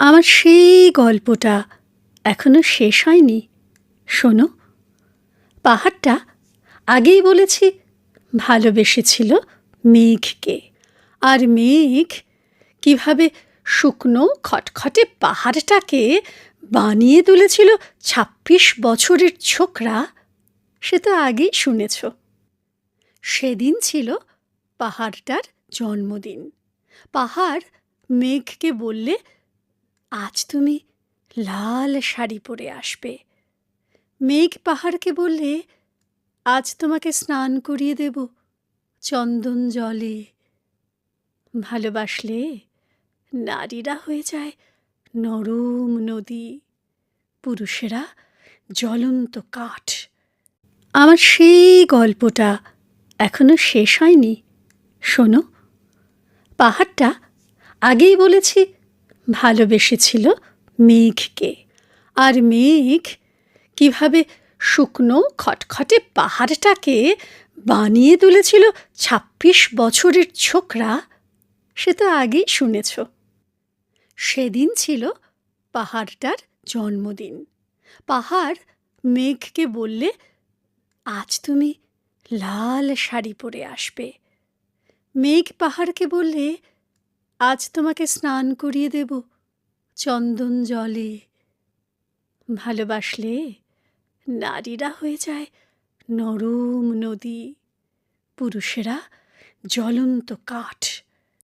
আমার সেই গল্পটা এখনও শেষ হয়নি। শোনো, পাহাড়টা আগেই বলেছি ভালোবেসেছিল মেঘকে। আর মেঘ কীভাবে শুকনো খটখটে পাহাড়টাকে বানিয়ে তুলেছিল ছাব্বিশ বছরের ছোকরা, সে তো আগেই শুনেছ। সেদিন ছিল পাহাড়টার জন্মদিন। পাহাড় মেঘকে বললে আজ তুমি লাল শাড়ি পরে আসবে। মেঘ পাহাড়কে বললে, আজ তোমাকে স্নান করিয়ে দেব চন্দন জলে। ভালোবাসলে নারীরা হয়ে যায় নরম নদী, পুরুষেরা জ্বলন্ত কাঠ। আমার সেই গল্পটা এখনও শেষ হয়নি। শোনো, পাহাড়টা আগেই বলেছি ভালোবেসেছিল মেঘকে। আর মেঘ কীভাবে শুকনো খটখটে পাহাড়টাকে বানিয়ে তুলেছিল ছাব্বিশ বছরের ছোকরা, সে তো আগেই শুনেছ। সেদিন ছিল পাহাড়টার জন্মদিন। পাহাড় মেঘকে বললে, আজ তুমি লাল শাড়ি পরে আসবে। মেঘ পাহাড়কে বললে আজ তোমাকে স্নান করিয়ে দেব, চন্দন জলে। ভালোবাসলে নারীরা হয়ে যায় নরম নদী, পুরুষেরা জ্বলন্ত কাঠ।